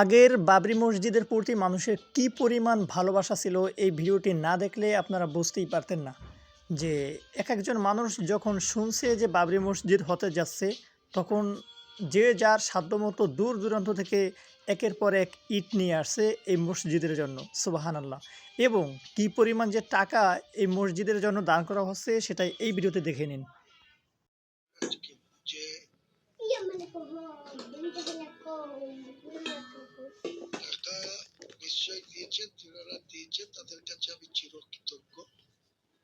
আগের বাবরি মসজিদের প্রতি মানুষের কী পরিমাণ ভালোবাসা ছিল এই ভিডিওটি না দেখলে আপনারা বুঝতেই পারতেন না। যে এক একজন মানুষ যখন শুনছে যে বাবরি মসজিদ হতে যাচ্ছে তখন যে যার সাধ্যমতো দূর দূরান্ত থেকে একের পর এক ইট নিয়ে আসছে এই মসজিদের জন্য সুবাহান আল্লাহ এবং কী পরিমাণ যে টাকা এই মসজিদের জন্য দান করা হচ্ছে সেটাই এই ভিডিওতে দেখে নিন। যে নিশ্চয় দিয়েছেন যারা দিয়েছেন, তাদের কাছে আমি চিরকৃতজ্ঞ।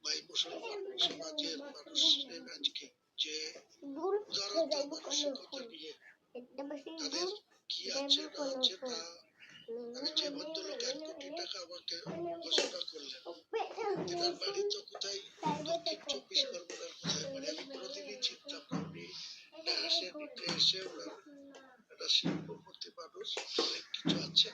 ভাই মুসলমান সমাজের মানুষের আজকে যে মানসিকতা নিয়ে তাদের কি আছে, না আছে, তা আমি যে ভদ্রলোক এক কোটি টাকা আমাকে ঘোষণা করলেন বাড়ি তো কোথায়? দক্ষিণ চব্বিশ পরগনার কোথায়? মানে আমি চিন্তা না আসে এসে ওনার একটা শিল্পপতি মানুষ, অনেক কিছু আছে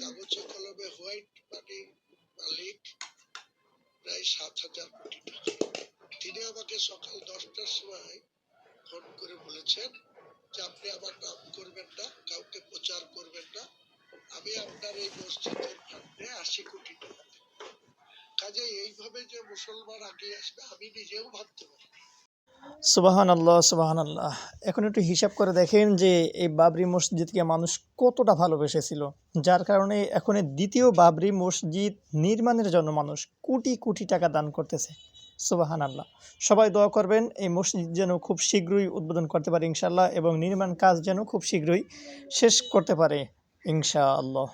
কাগজে কলমে হোয়াইট মালিক, প্রায় সাত হাজার কোটি টাকা। তিনি আমাকে সকাল দশটার সময় ফোন করে বলেছেন যে আপনি আমার নাম করবেন না, কাউকে প্রচার করবেন না। আমি আপনার এই মসজিদের এইভাবে যে মুসলমান আগে আসবে, আমি নিজেও ভাবতে পারি। সুবাহান আল্লাহ সুবাহান আল্লাহ এখন একটু হিসাব করে দেখেন যে এই বাবরি মসজিদকে মানুষ কতটা ভালোবেসেছিল, যার কারণে এখন দ্বিতীয় বাবরি মসজিদ নির্মাণের জন্য মানুষ কোটি কোটি টাকা দান করতেছে। সুবাহান আল্লাহ সবাই দোয়া করবেন, এই মসজিদ যেন খুব শীঘ্রই উদ্বোধন করতে পারে ইনশাল্লাহ এবং নির্মাণ কাজ যেন খুব শীঘ্রই শেষ করতে পারে ইনশাআল্লাহ।